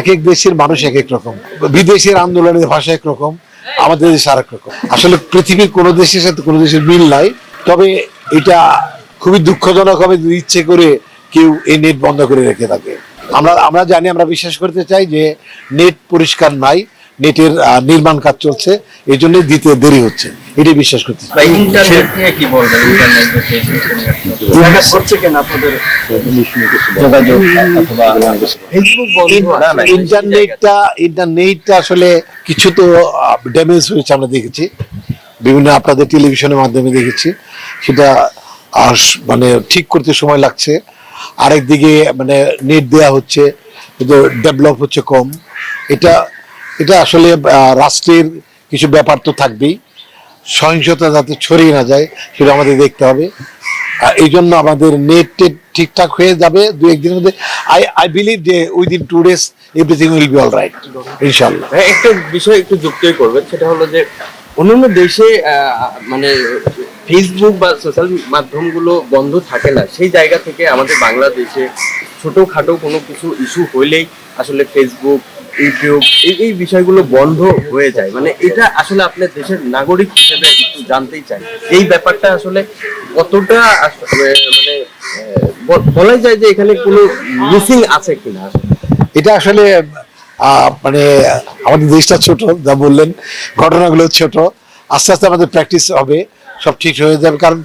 এক এক দেশের মানুষ এক এক রকম। বিদেশের আন্দোলনের ভাষা একরকম, আমাদের দেশে আরেক রকম। আসলে পৃথিবীর কোনো দেশের সাথে কোনো দেশের মিল নাই, তবে এটা খুবই দুঃখজনক হবে ইচ্ছে করে কেউ এই নেট বন্ধ করে রেখে থাকে। আমরা আমরা জানি, আমরা বিশ্বাস করতে চাই যে নেট পরিষ্কার নাই নেটের নির্মাণ কাজ চলছে এই জন্য দিতে দেরি হচ্ছে। এটাই বিশ্বাস করতে চাই। বা ইন্টারনেট নিয়ে কি বলবেন? ইন্টারনেট ইন্টারনেট করছে কেন আপনাদের? যোগাযোগ অথবা ফেসবুক বন্ধ না না ইন্টারনেটটা ইন্টারনেটটা আসলে কিছু তো ড্যামেজ হয়েছে আমরা দেখেছি। বিভিন্ন আপনাদের টেলিভিশনের মাধ্যমে দেখেছি। সেটা আর মানে ঠিক করতে সময় লাগছে। আরেকদিকে মানে নেট দেয়া হচ্ছে কিন্তু ডেভেলপ হচ্ছে কম। এটা এটা আসলে রাষ্ট্রের কিছু ব্যাপার তো থাকবেই। সহিংসতা যাতে ছড়িয়ে না যায়, সেটা আমাদের দেখতে হবে। এই জন্য আমাদের নেট টেট ঠিকঠাক হয়ে যাবে দু একদিনের মধ্যে। আই আই বিলিভ যে within two days everything will be all right ইনশাল্লাহ একটা বিষয় একটু যুক্তই করবেন, সেটা হলো যে অন্যান্য দেশে মানে ফেসবুক বা সোশ্যাল মাধ্যমগুলো বন্ধ থাকে না, সেই জায়গা থেকে আমাদের বাংলাদেশে ছোটখাটো কোনো কিছু ইস্যু হইলেই আসলে ফেসবুক এই এই বিষয়গুলো বন্ধ হয়ে যায়। মানে এটা আসলে আপনার দেশের নাগরিক হিসেবে একটু জানতেই চাই। এই ব্যাপারটা আসলে কতটা মানে বলাই যায় যে এখানে কোনো মিসিং আছে কিনা? এটা আসলে মানে আমাদের দেশটা ছোট, যা বললেন, ঘটনাগুলো ছোট। আস্তে আস্তে আমাদের প্র্যাকটিস হবে, সব ঠিক হয়ে যাবে। কারণ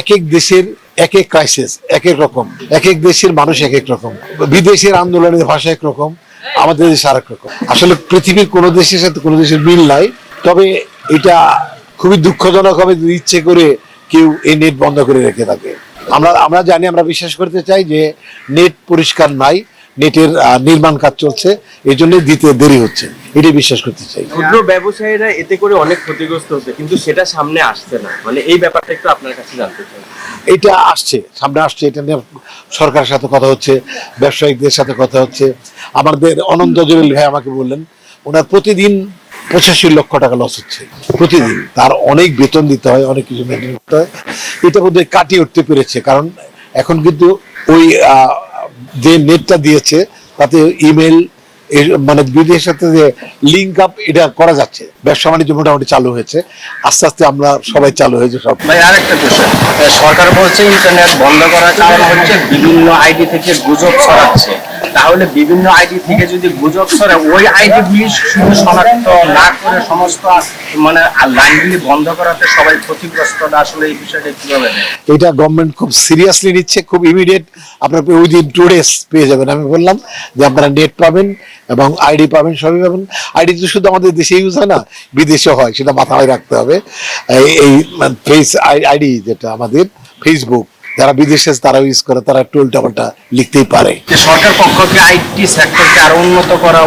এক এক দেশের এক এক ক্রাইসিস এক এক রকম। এক এক দেশের মানুষ এক এক রকম। বিদেশের আন্দোলনের ভাষা এক রকম আমাদের দেশে আরেক রকম। আসলে পৃথিবীর কোনো দেশের সাথে কোনো দেশের মিল নাই, তবে এটা খুবই দুঃখজনক হবে ইচ্ছে করে কেউ এই নেট বন্ধ করে রেখে থাকে। আমরা আমরা জানি, আমরা বিশ্বাস করতে চাই যে নেট পরিষ্কার নাই নেটের নির্মাণ কাজ চলছে এই জন্য দিতে দেরি হচ্ছে। এটাই বিশ্বাস করতে চাই। ক্ষুদ্র ব্যবসায়ীরা এতে করে অনেক ক্ষতিগ্রস্ত হচ্ছে কিন্তু সেটা সামনে আসছে না। মানে এই ব্যাপারটা একটু আপনার কাছে জানতে চাই। এটা আসছে সামনে আসছে এটা নিয়ে সরকারের সাথে কথা হচ্ছে ব্যবসায়িকদের সাথে কথা হচ্ছে। আমাদের অনন্ত জলিল ভাই আমাকে বললেন ওনার প্রতিদিন পঁচাশি লক্ষ টাকা লস হচ্ছে প্রতিদিন। তার অনেক বেতন দিতে হয় অনেক কিছু মেনটেন করতে হয়। এটা বোধহয় কাটিয়ে উঠতে পেরেছে কারণ এখন কিন্তু ওই আহ, যে নেটটা দিয়েছে, তাতে ইমেল মানে বিদেশের সাথে যে লিঙ্ক আপ এটা করা যাচ্ছে। ব্যবসা বাণিজ্য মোটামুটি চালু হয়েছে। আস্তে আস্তে আমরা সবাই চালু হয়েছে সব। ভাই, আরেকটা বিষয় সরকার বলছে ইন্টারনেট বন্ধ করার কারণ হচ্ছে বিভিন্ন আইডি থেকে গুজব ছড়াচ্ছে। তাহলে বিভিন্ন আইডি থেকে যদি গুজব ছড়ায়, ওই আইডি গুলি শুধু শনাক্ত না করে সমস্ত মানে লাইনগুলি বন্ধ করাতে সবাই ক্ষতিগ্রস্ত আসলে এই বিষয়টা কীভাবে? এটা গভর্নমেন্ট খুব সিরিয়াসলি নিচ্ছে, খুব ইমিডিয়েট আপনার উইদিন টু ডেজ পেয়ে যাবেন। আমি বললাম যে আপনারা নেট পাবেন এবং আইডি পাবেন, সবই পাবেন। আইডি তো শুধু আমাদের দেশে ইউজ হয় না বিদেশে হয়, সেটা মাথায় রাখতে হবে। এই- এই ফেস আইডি যেটা আমাদের ফেসবুক যারা বিদেশে তারা ইউজ করে তারা টোল টাপালটা লিখতেই পারে। সরকার পক্ষকে আইটি সেক্টরকে আরও উন্নত করা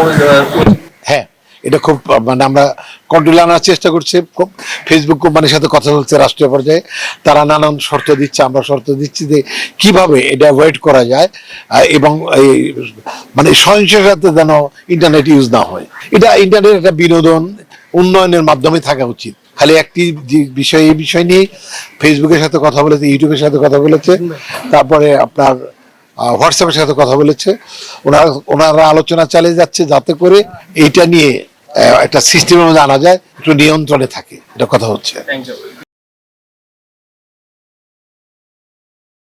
হ্যাঁ এটা খুব মানে আমরা কন্ট্রোল আনার চেষ্টা করছি। খুব ফেসবুক কোম্পানির সাথে কথা বলছে রাষ্ট্রীয় পর্যায়ে। তারা নানান শর্ত দিচ্ছে আমরা শর্ত দিচ্ছি যে কীভাবে এটা অ্যাভয়েড করা যায় এবং এই মানে সহিংসতাতে যেন ইন্টারনেট ইউজ না হয়। এটা ইন্টারনেট একটা বিনোদন উন্নয়নের মাধ্যমে থাকা উচিত। খালি একটি বিষয়, এই বিষয় নিয়ে ফেসবুকের সাথে কথা বলেছে ইউটিউবের সাথে কথা বলেছে, তারপরে আপনার হোয়াটসঅ্যাপের সাথে কথা বলেছে। ওনারা ওনারা আলোচনা চালিয়ে যাচ্ছে যাতে করে এইটা নিয়ে একটা সিস্টেমের মধ্যে আনা যায়, একটু নিয়ন্ত্রণে থাকে। এটা কথা হচ্ছে।